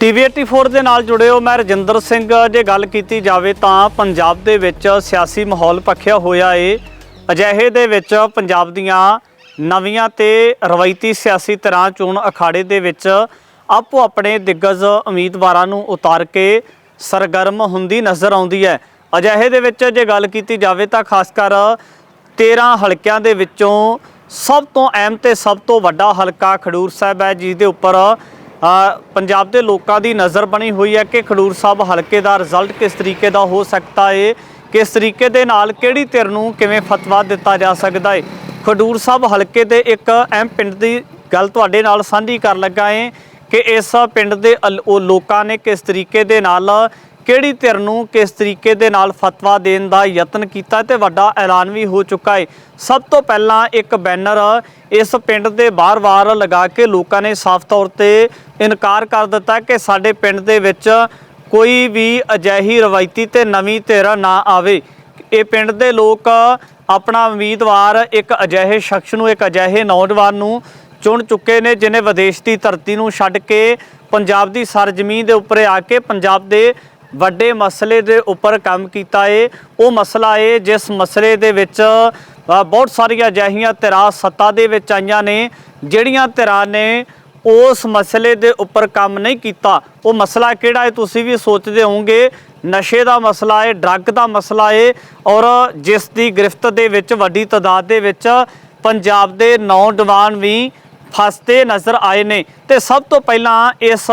TV 84 ਦੇ ਨਾਲ ਜੁੜੇ ਹੋ ਮੈਂ ਰਜਿੰਦਰ ਸਿੰਘ। ਜੇ ਗੱਲ ਕੀਤੀ ਜਾਵੇ ਤਾਂ ਪੰਜਾਬ ਦੇ ਵਿੱਚ ਸਿਆਸੀ ਮਾਹੌਲ ਭਖਿਆ ਹੋਇਆ ਏ। ਅਜਿਹੇ ਦੇ ਵਿੱਚ ਪੰਜਾਬ ਦੀਆਂ ਨਵੀਆਂ ਤੇ ਰਵਾਇਤੀ ਸਿਆਸੀ ਤਰ੍ਹਾਂ ਚੋਣ ਅਖਾੜੇ ਦੇ ਵਿੱਚ ਆਪੋ ਆਪਣੇ ਦਿੱਗਜ ਉਮੀਦਵਾਰਾਂ ਨੂੰ ਉਤਾਰ ਕੇ ਸਰਗਰਮ ਹੁੰਦੀ ਨਜ਼ਰ ਆਉਂਦੀ ਹੈ। ਅਜਿਹੇ ਦੇ ਵਿੱਚ ਜੇ ਗੱਲ ਕੀਤੀ ਜਾਵੇ ਤਾਂ ਖਾਸ ਕਰ 13 ਹਲਕਿਆਂ ਦੇ ਵਿੱਚੋਂ ਸਭ ਤੋਂ ਅਹਿਮ ਤੇ ਸਭ ਤੋਂ ਵੱਡਾ ਹਲਕਾ ਖਡੂਰ ਸਾਹਿਬ ਹੈ ਜਿਸ ਦੇ ਉੱਪਰ ਪੰਜਾਬ ਦੇ ਲੋਕਾਂ ਦੀ ਨਜ਼ਰ ਬਣੀ ਹੋਈ ਹੈ ਕਿ ਖਡੂਰ ਸਾਹਿਬ ਹਲਕੇ ਦਾ ਰਿਜ਼ਲਟ ਕਿਸ ਤਰੀਕੇ ਦਾ ਹੋ ਸਕਦਾ ਹੈ ਕਿਸ ਤਰੀਕੇ ਦੇ ਨਾਲ ਕਿਹੜੀ ਧਿਰ ਨੂੰ ਕਿਵੇਂ ਫਤਵਾ ਦਿੱਤਾ ਜਾ ਸਕਦਾ ਏ। ਖਡੂਰ ਸਾਹਿਬ ਹਲਕੇ ਦੇ ਇੱਕ ਅਹਿਮ ਪਿੰਡ ਦੀ ਗੱਲ ਤੁਹਾਡੇ ਨਾਲ ਸਾਂਝੀ ਕਰਨ ਲੱਗਾ ਏ ਕਿ ਇਸ ਪਿੰਡ ਦੇ ਅਲ- ਉਹ ਲੋਕਾਂ ਨੇ ਕਿਸ ਤਰੀਕੇ ਦੇ ਨਾਲ ਕਿਹੜੀ ਧਿਰ ਨੂੰ ਕਿਸ ਤਰੀਕੇ ਦੇ ਨਾਲ ਫਤਵਾ ਦੇਣ ਦਾ ਯਤਨ ਕੀਤਾ ਤੇ ਵੱਡਾ ਐਲਾਨ ਵੀ ਹੋ ਚੁੱਕਾ ਹੈ। ਸਭ ਤੋਂ ਪਹਿਲਾਂ ਇੱਕ ਬੈਨਰ ਇਸ ਪਿੰਡ ਦੇ ਬਾਰ-ਬਾਰ ਲਗਾ ਕੇ ਲੋਕਾਂ ਨੇ ਸਾਫ਼ ਤੌਰ ਤੇ ਇਨਕਾਰ ਕਰ ਦਿੱਤਾ ਕਿ ਸਾਡੇ ਪਿੰਡ ਦੇ ਵਿੱਚ ਕੋਈ ਵੀ ਅਜਿਹੀ ਰਵਾਇਤੀ ਤੇ ਨਵੀਂ ਧਿਰ ਨਾ ਆਵੇ। ਇਹ ਪਿੰਡ ਦੇ ਲੋਕ ਆਪਣਾ ਉਮੀਦਵਾਰ ਇੱਕ ਅਜਿਹੇ ਸ਼ਖਸ ਨੂੰ, ਇੱਕ ਅਜਿਹੇ ਨੌਜਵਾਨ ਨੂੰ ਚੁਣ ਚੁੱਕੇ ਨੇ ਜਿਨੇ ਵਿਦੇਸ਼ ਦੀ ਧਰਤੀ ਨੂੰ ਛੱਡ ਕੇ ਪੰਜਾਬ ਦੀ ਸਰਜ਼ਮੀਨ ਦੇ ਉੱਪਰ ਆ ਕੇ ਪੰਜਾਬ ਦੇ ਵੱਡੇ ਮਸਲੇ ਦੇ ਉੱਪਰ ਕੰਮ ਕੀਤਾ ਏ। ਉਹ ਮਸਲਾ ਏ, ਜਿਸ ਮਸਲੇ ਦੇ ਵਿੱਚ ਬਹੁਤ ਸਾਰੀਆਂ ਅਜਿਹੀਆਂ ਧਿਰਾਂ ਸੱਤਾ ਦੇ ਵਿੱਚ ਆਈਆਂ ਨੇ, ਜਿਹੜੀਆਂ ਧਿਰਾਂ ਨੇ ਉਸ ਮਸਲੇ ਦੇ ਉੱਪਰ ਕੰਮ ਨਹੀਂ ਕੀਤਾ। ਉਹ ਮਸਲਾ ਕਿਹੜਾ ਹੈ ਤੁਸੀਂ ਵੀ ਸੋਚਦੇ ਹੋਵੋਗੇ। ਨਸ਼ੇ ਦਾ ਮਸਲਾ ਹੈ ਡਰੱਗ ਦਾ ਮਸਲਾ ਹੈ ਔਰ ਜਿਸ ਦੀ ਗ੍ਰਿਫਤ ਦੇ ਵਿੱਚ, ਵੱਡੀ ਤਾਦਾਦ ਦੇ ਵਿੱਚ, ਪੰਜਾਬ ਦੇ ਨੌਜਵਾਨ ਵੀ ਫਸਦੇ ਨਜ਼ਰ ਆਏ ਨੇ। ਤੇ ਸਭ ਤੋਂ ਪਹਿਲਾਂ ਇਸ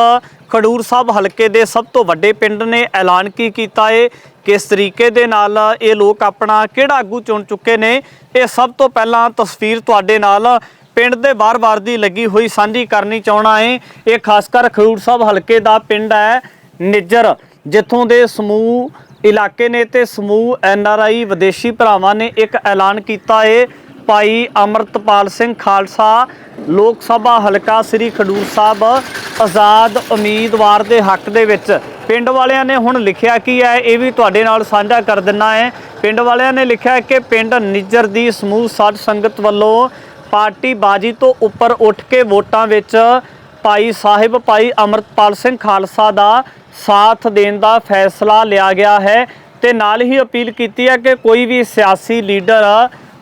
ਖਡੂਰ ਸਾਹਿਬ ਹਲਕੇ ਦੇ ਸਭ ਤੋਂ ਵੱਡੇ ਪਿੰਡ ਨੇ ਐਲਾਨ ਕੀ ਕੀਤਾ ਏ? ਕਿਸ ਤਰੀਕੇ ਦੇ ਨਾਲ ਇਹ ਲੋਕ ਆਪਣਾ ਕਿਹੜਾ ਆਗੂ ਚੁਣ ਚੁੱਕੇ ਨੇ? ਇਹ ਸਭ ਤੋਂ ਪਹਿਲਾਂ ਤਸਵੀਰ ਤੁਹਾਡੇ ਨਾਲ ਪਿੰਡ ਦੇ ਬਾਰ-ਬਾਰ ਦੀ ਲੱਗੀ ਹੋਈ ਸਾਂਝੀ ਕਰਨੀ ਚਾਹਣਾ ਏ। ਇਹ ਖਾਸ ਕਰ ਖਡੂਰ ਸਾਹਿਬ ਹਲਕੇ ਦਾ ਪਿੰਡ ਹੈ ਨਿੱਜਰ, ਜਿੱਥੋਂ ਦੇ ਸਮੂਹ ਇਲਾਕੇ ਨੇ ਤੇ ਸਮੂਹ ਐਨ ਆਰ ਆਈ ਵਿਦੇਸ਼ੀ ਭਰਾਵਾਂ ਨੇ ਇੱਕ ਐਲਾਨ ਕੀਤਾ ਏ। ਭਾਈ ਅਮਰਤਪਾਲ ਸਿੰਘ ਖਾਲਸਾ ਲੋਕ ਸਭਾ ਹਲਕਾ ਸ੍ਰੀ ਖਡੂਰ ਸਾਹਿਬ ਆਜ਼ਾਦ ਉਮੀਦਵਾਰ ਦੇ ਹੱਕ ਦੇ ਵਿੱਚ। ਪਿੰਡ ਵਾਲਿਆਂ ਨੇ ਹੁਣ ਲਿਖਿਆ ਕੀ ਹੈ, ਇਹ ਵੀ ਤੁਹਾਡੇ ਨਾਲ ਸਾਂਝਾ ਕਰ ਦਿੰਨਾ ਹੈ। ਪਿੰਡ ਵਾਲਿਆਂ ਨੇ ਲਿਖਿਆ ਕਿ ਪਿੰਡ ਨਿੱਜਰ ਦੀ ਸਮੂਹ ਸਾਧ ਸੰਗਤ ਵੱਲੋਂ ਪਾਰਟੀ ਬਾਜੀ ਤੋਂ ਉੱਪਰ ਉੱਠ ਕੇ ਵੋਟਾਂ ਵਿੱਚ ਭਾਈ ਸਾਹਿਬ, ਭਾਈ ਅਮਰਤਪਾਲ ਸਿੰਘ ਖਾਲਸਾ ਦਾ ਸਾਥ ਦੇਣ ਦਾ ਫੈਸਲਾ ਲਿਆ ਗਿਆ ਹੈ ਤੇ ਨਾਲ ਹੀ ਅਪੀਲ ਕੀਤੀ ਹੈ ਕਿ ਕੋਈ ਵੀ ਸਿਆਸੀ ਲੀਡਰ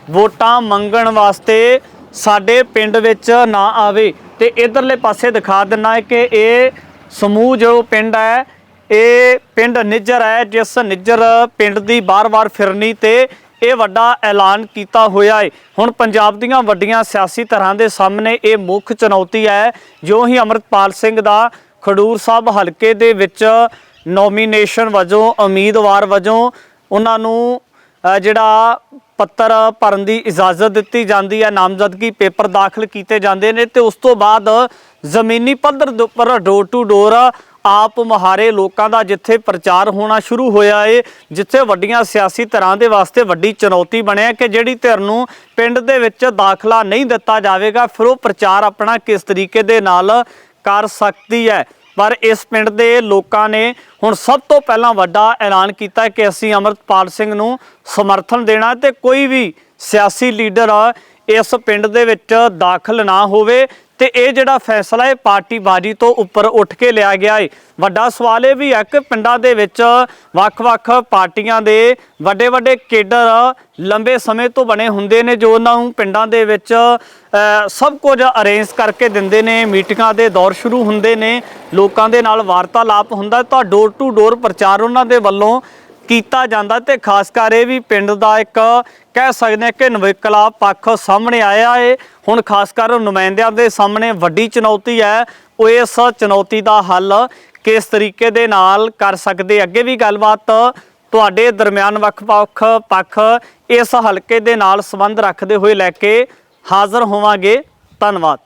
ਵੋਟਾਂ ਮੰਗਣ ਵਾਸਤੇ ਸਾਡੇ ਪਿੰਡ ਵਿੱਚ ਨਾ ਆਵੇ। ਤੇ ਇਧਰਲੇ ਪਾਸੇ ਦਿਖਾ ਦਿੰਨਾ ਹੈ ਕਿ ਇਹ ਸਮੂਹ ਜੋ ਪਿੰਡ ਹੈ, ਇਹ ਪਿੰਡ ਨਿੱਜਰ ਹੈ, ਜਿਸ ਨਿੱਜਰ ਪਿੰਡ ਦੀ ਬਾਰ-ਬਾਰ ਫਿਰਨੀ ਤੇ ਇਹ ਵੱਡਾ ਐਲਾਨ ਕੀਤਾ ਹੋਇਆ ਹੈ। ਹੁਣ ਪੰਜਾਬ ਦੀਆਂ ਵੱਡੀਆਂ ਸਿਆਸੀ ਧਰਾਂ ਦੇ ਸਾਹਮਣੇ ਇਹ ਮੁੱਖ ਚੁਣੌਤੀ ਹੈ। ਜੋ ਹੀ ਅਮਰਤਪਾਲ ਸਿੰਘ ਦਾ ਖਡੂਰ ਸਾਹਿਬ ਹਲਕੇ ਦੇ ਵਿੱਚ ਨੋਮੀਨੇਸ਼ਨ ਵਜੋਂ, ਉਮੀਦਵਾਰ ਵਜੋਂ, ਉਹਨਾਂ ਨੂੰ ਜਿਹੜਾ ਪੱਤਰ ਭਰਨ ਦੀ ਇਜਾਜ਼ਤ ਦਿੱਤੀ ਜਾਂਦੀ ਹੈ। ਨਾਮਜ਼ਦਗੀ ਪੇਪਰ ਦਾਖਲ ਕੀਤੇ ਜਾਂਦੇ ਨੇ ਤੇ ਉਸ ਤੋਂ ਬਾਅਦ ਜ਼ਮੀਨੀ ਪੱਧਰ ਦੇ ਉੱਪਰ ਡੋਰ ਟੂ ਡੋਰ ਆਪ ਮੁਹਾਰੇ ਲੋਕਾਂ ਦਾ ਜਿੱਥੇ ਪ੍ਰਚਾਰ ਹੋਣਾ ਸ਼ੁਰੂ ਹੋਇਆ ਏ, ਜਿੱਥੇ ਵੱਡੀਆਂ ਸਿਆਸੀ ਧਿਰਾਂ ਦੇ ਵਾਸਤੇ ਵੱਡੀ ਚੁਣੌਤੀ ਬਣਿਆ ਕਿ ਜਿਹੜੀ ਧਿਰ ਨੂੰ ਪਿੰਡ ਦੇ ਵਿੱਚ ਦਾਖਲਾ ਨਹੀਂ ਦਿੱਤਾ ਜਾਵੇਗਾ, ਫਿਰ ਉਹ ਪ੍ਰਚਾਰ ਆਪਣਾ ਕਿਸ ਤਰੀਕੇ ਦੇ ਨਾਲ ਕਰ ਸਕਦੀ ਹੈ? ਪਰ ਇਸ ਪਿੰਡ ਦੇ ਲੋਕਾਂ ਨੇ ਹੁਣ ਸਭ ਤੋਂ ਪਹਿਲਾਂ ਵੱਡਾ ਐਲਾਨ ਕੀਤਾ ਕਿ ਅਸੀਂ ਅਮਰਤਪਾਲ ਸਿੰਘ ਨੂੰ ਸਮਰਥਨ ਦੇਣਾ ਤੇ ਕੋਈ ਵੀ ਸਿਆਸੀ ਲੀਡਰ ਇਸ ਪਿੰਡ ਦੇ ਵਿੱਚ ਦਾਖਲ ਨਾ ਹੋਵੇ। ਤੇ ਇਹ ਜਿਹੜਾ ਫੈਸਲਾ ਹੈ, ਪਾਰਟੀਬਾਜ਼ੀ ਤੋਂ ਉੱਪਰ ਉੱਠ ਕੇ ਲਿਆ ਗਿਆ ਹੈ ਵੱਡਾ ਸਵਾਲ ਇਹ ਵੀ ਹੈ ਕਿ ਪਿੰਡਾਂ ਦੇ ਵਿੱਚ ਵੱਖ-ਵੱਖ ਪਾਰਟੀਆਂ ਦੇ ਵੱਡੇ-ਵੱਡੇ ਕੇਡਰ ਲੰਬੇ ਸਮੇਂ ਤੋਂ ਬਣੇ ਹੁੰਦੇ ਨੇ, ਜੋ ਉਹਨਾਂ ਨੂੰ ਪਿੰਡਾਂ ਦੇ ਵਿੱਚ ਸਭ ਕੁਝ ਅਰੇਂਜ ਕਰਕੇ ਦਿੰਦੇ ਨੇ, ਮੀਟਿੰਗਾਂ ਦੇ ਦੌਰ ਸ਼ੁਰੂ ਹੁੰਦੇ ਨੇ, ਲੋਕਾਂ ਦੇ ਨਾਲ ਵਾਰਤਾਲਾਪ ਹੁੰਦਾ। ਤਾਂ ਡੋਰ ਟੂ ਡੋਰ ਪ੍ਰਚਾਰ ਉਹਨਾਂ ਦੇ ਵੱਲੋਂ ਕੀਤਾ ਜਾਂਦਾ ਤੇ ਖਾਸ ਕਰ ਇਹ ਵੀ ਪਿੰਡ ਦਾ ਇੱਕ ਕਹਿ ਸਕਦੇ ਹਾਂ ਕਿ ਨਵੇਕਲਾ ਪੱਖ ਸਾਹਮਣੇ ਆਇਆ ਏ। ਹੁਣ ਖਾਸ ਕਰ ਨੁਮਾਇੰਦਿਆਂ ਦੇ ਸਾਹਮਣੇ ਵੱਡੀ ਚੁਣੌਤੀ ਹੈ। ਉਹ ਇਸ ਚੁਣੌਤੀ ਦਾ ਹੱਲ ਕਿਸ ਤਰੀਕੇ ਦੇ ਨਾਲ ਕਰ ਸਕਦੇ? ਅੱਗੇ ਵੀ ਗੱਲਬਾਤ ਤੁਹਾਡੇ ਦਰਮਿਆਨ ਵੱਖ-ਵੱਖ ਪੱਖ ਇਸ ਹਲਕੇ ਦੇ ਨਾਲ ਸੰਬੰਧ ਰੱਖਦੇ ਹੋਏ ਲੈ ਕੇ ਹਾਜ਼ਰ ਹੋਵਾਂਗੇ। ਧੰਨਵਾਦ।